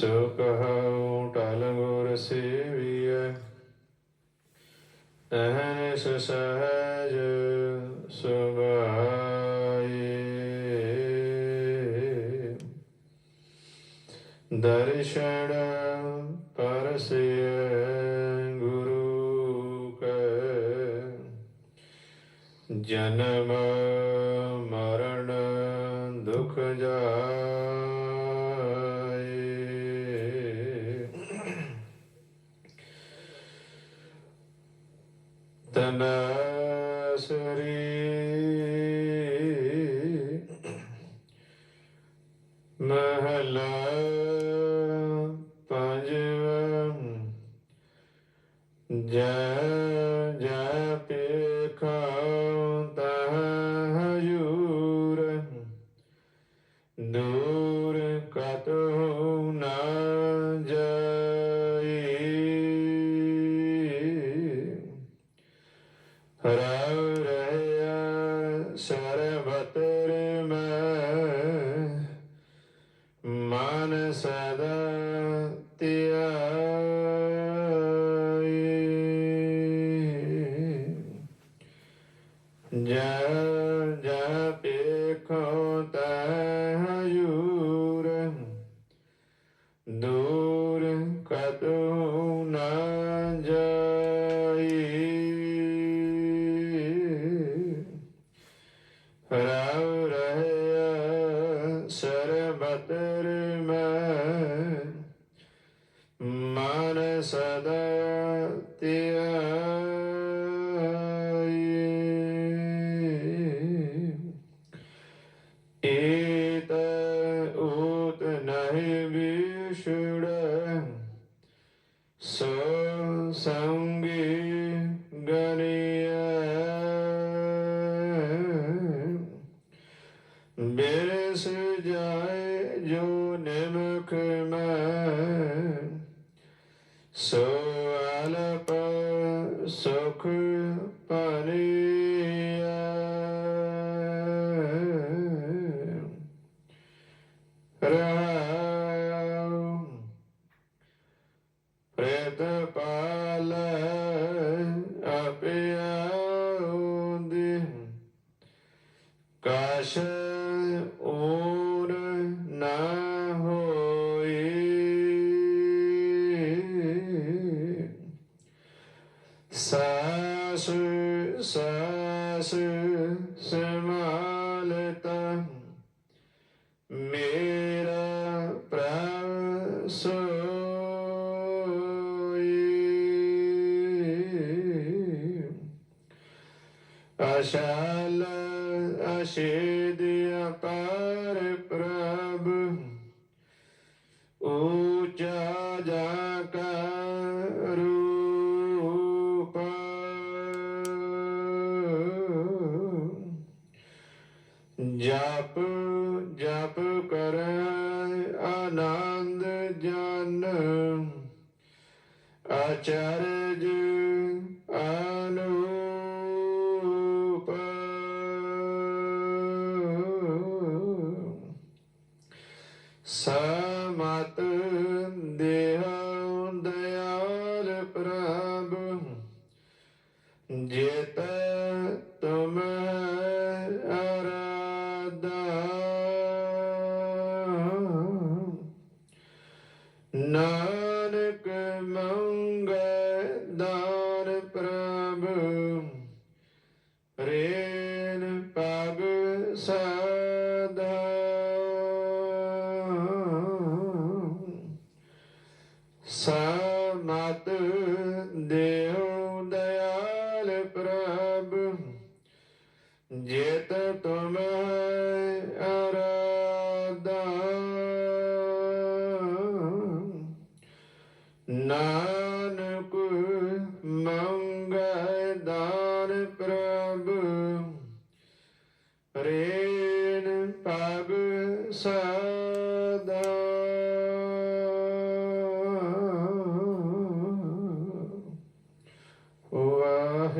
ਸੋ ਕਹਉ ਟਲ ਗੁਰ ਸੇਵੀਐ। ਅਹਨਿਸ ਸਹਜ ਸੁਭਾਏ। ਦਰਸ਼ਨ ਪਰਸਿਐ ਗੁਰੂ ਕੈ। ਜਨਮ ਮਰਨ ਦੁਖ ਜਾਏ ਤਨਸਰੀ ਮਹਲਾ ਪੰਜਵਾਂ ਜੈ ਹਰਾਉ ਰਹਿਆ ਸਰਬਤਰ ਮੈਂ ਮਨ ਸਦਾ ਧਿਆਈ। ਜਾ ਜੈ ਪੇਖੋ ਤੈ ਸਰਬਤਰ ਮੈਂ ਮਨ ਸਦਾ ਧਿਆਈ। ਏਤ ਊਤ ਨਹਿ ਵਿਛੜੈ ਸੋ ਸੰਗੀ ਗਨੀਐ। ਬਿਰਸ ਜਾਏ ਜੋ ਨਿਮਖ ਮੈਂ ਸੋ ਅਲਪ ਸੁਖ ਪਰਿਆ ਰਾਮ ਪ੍ਰੇਤ ਪਾਲ ਅਪਿਆਉਦੀ ਕਾਸ਼ ਸਾਸ ਸਾਸ ਸਮਾਲਤਾ ਮੇਰਾ ਪ੍ਰਭ ਸੋਈ। ਅਸ਼ਾਲ ਅਸ਼ੇਦ ਅਪਾਰ। ਜਪ ਜਪ ਕਰ ਆਨੰਦ ਜਨ। ਅਚਰਜ ਅਨੂਪ। ਸਮਤ ਦੇਹ ਦਇਆਲ ਪ੍ਰਭ। ਜੇਤ ਤੁਮ ਸਦਾ ਸਮਤ ਦੇਹੁ ਦਇਆਲ ਪ੍ਰਭ ਜੇਤ ਤੁਮ